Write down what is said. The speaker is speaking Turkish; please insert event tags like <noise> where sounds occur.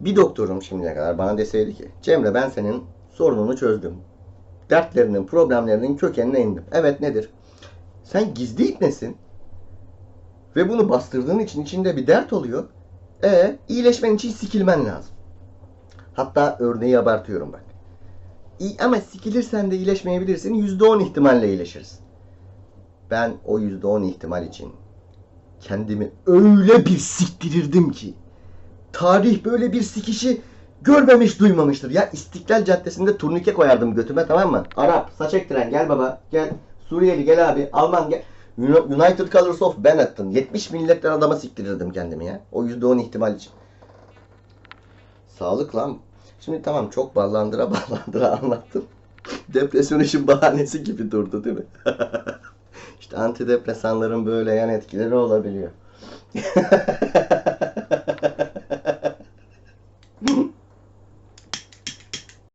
Bir doktorum şimdiye kadar bana deseydi ki Cemre ben senin sorununu çözdüm. Dertlerinin, problemlerinin kökenine indim. Evet nedir? Sen gizli iknesin ve bunu bastırdığın için içinde bir dert oluyor. E iyileşmen için sikilmen lazım. Hatta örneği abartıyorum bak. İyi, ama sikilirsen de iyileşmeyebilirsin. %10 ihtimalle iyileşirsin. Ben o %10 ihtimal için kendimi öyle bir siktirirdim ki tarih böyle bir sikişi görmemiş duymamıştır. Ya İstiklal Caddesi'nde turnike koyardım götüme tamam mı? Arap, saç ektiren gel baba gel. Suriyeli gel abi. Alman gel. Uni- United Colors of Benetton. 70 milletten adama siktirirdim kendimi ya. O %10 ihtimal için. Sağlık lan. Şimdi tamam çok ballandıra ballandıra <laughs> anlattım. Depresyon işin bahanesi gibi durdu değil mi? <laughs> işte antidepresanların böyle yan etkileri olabiliyor. <laughs>